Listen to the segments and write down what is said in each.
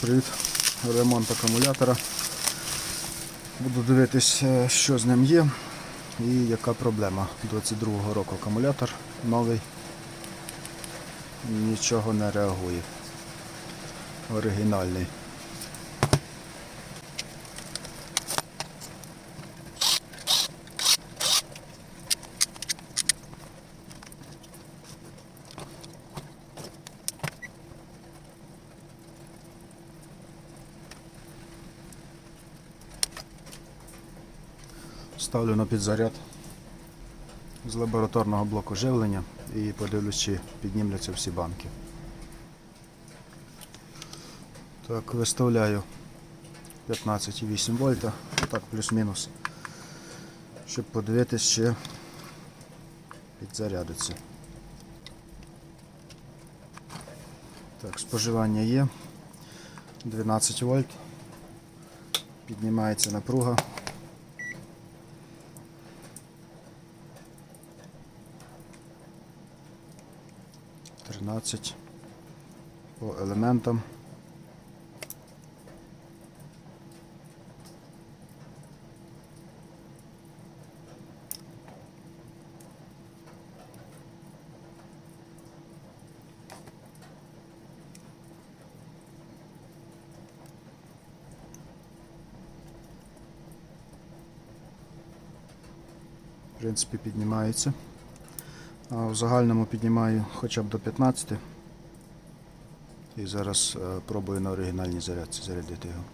Привіт, ремонт акумулятора. Буду дивитись, е, що з ним є і яка проблема. 22-го року акумулятор новий. Нічого не реагує. Оригінальний. Ставлю на підзаряд з лабораторного блоку живлення і подивлюсь, чи піднімляться всі банки. Так, виставляю 15,8 вольта, так плюс-мінус, щоб подивитись, чи підзарядиться. Так, споживання є 12 вольт, піднімається напруга. Тринадцять по елементам. В принципі, піднімається. А в загальному піднімаю хоча б до 15. І зараз е, пробую на оригінальній зарядці зарядити його.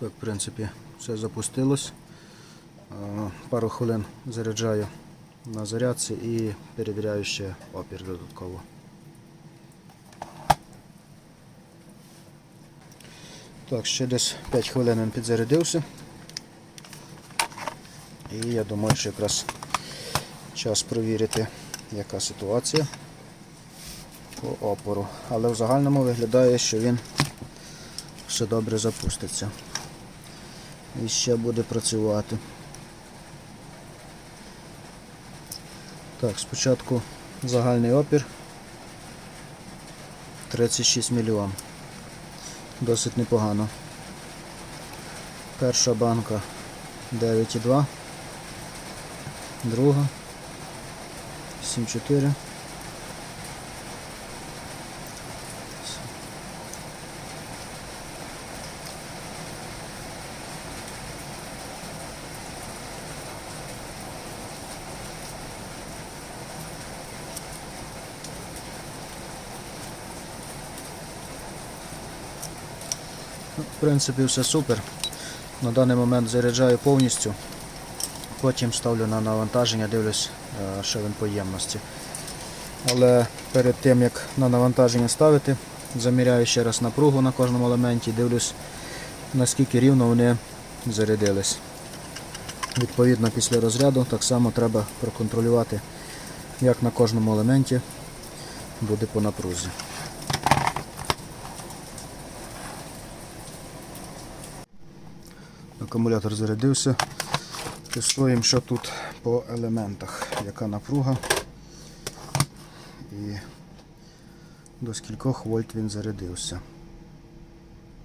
Так, в принципі, все запустилось. Е, Пару хвилин заряджаю на зарядці і перевіряю ще опір додатково. Так, ще десь 5 хвилин він підзарядився. І я думаю, що якраз час провірити, яка ситуація по опору. Але в загальному виглядає, що він все добре запуститься. І ще буде працювати. Так, спочатку загальний опір 36 мільйон. Досить непогано. Перша банка 9,2, друга 7,4. В принципі, все супер. На даний момент заряджаю повністю. Потім ставлю на навантаження, дивлюсь, е, що він по ємності. Але перед тим як на навантаження ставити, заміряю ще раз напругу на кожному елементі, дивлюсь, наскільки рівно вони зарядились. Відповідно, після розряду так само треба проконтролювати, як на кожному елементі буде по напрузі. Акумулятор зарядився. Тестуємо, що тут по елементах, яка напруга і до скількох вольт він зарядився.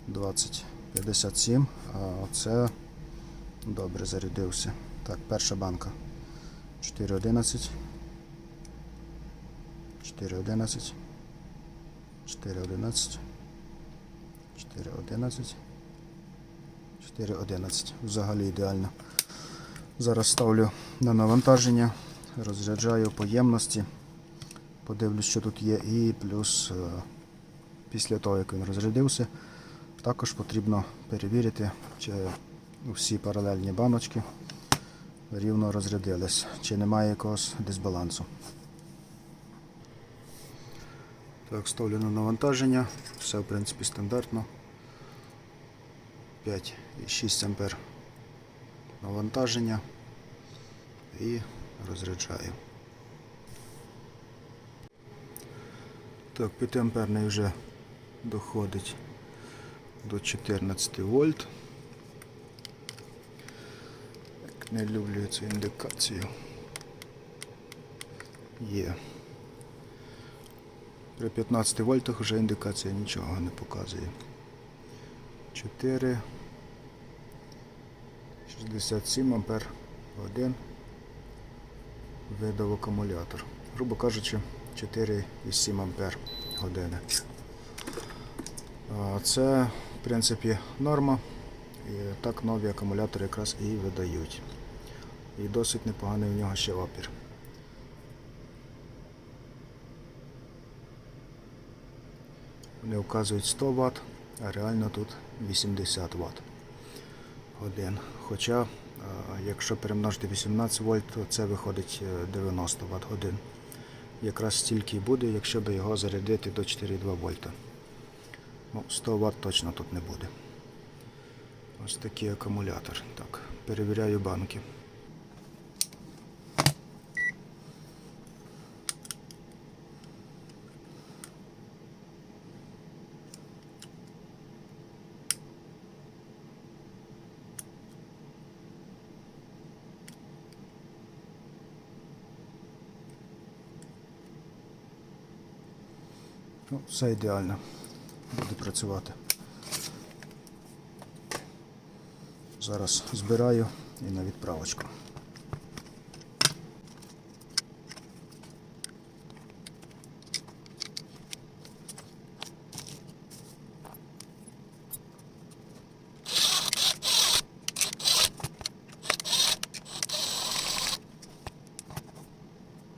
20,57, а оце добре зарядився. Так, перша банка 4.11. 4.11. 4.11. 4.11. 4.11. Взагалі ідеально. Зараз ставлю на навантаження, розряджаю по ємності. Подивлюсь, що тут є, і плюс е, після того, як він розрядився, також потрібно перевірити, чи всі паралельні баночки рівно розрядились, чи немає якогось дисбалансу. Так, ставлю на навантаження, все в принципі стандартно. 5,6 ампер навантаження і розряджаю. Так, 5 амперний вже доходить до 14 вольт. Так, не люблю цю індикацію. Є. При 15 вольтах вже індикація нічого не показує. 4 67 ампер годин видав акумулятор. Грубо кажучи, 4,7 ампер години. Це, в принципі, норма. І так нові акумулятори якраз і видають. І досить непоганий в нього ще опір. Вони вказують 100 Вт, а реально тут 80 Вт годин. Хоча, е, якщо перемножити 18 вольт, то це виходить е, 90 Вт годин. Якраз стільки буде, якщо би його зарядити до 4,2 вольта. Ну, 100 Вт точно тут не буде. Ось такий акумулятор. Так, перевіряю банки. Ну, все ідеально. Буде працювати. Зараз збираю і на відправочку.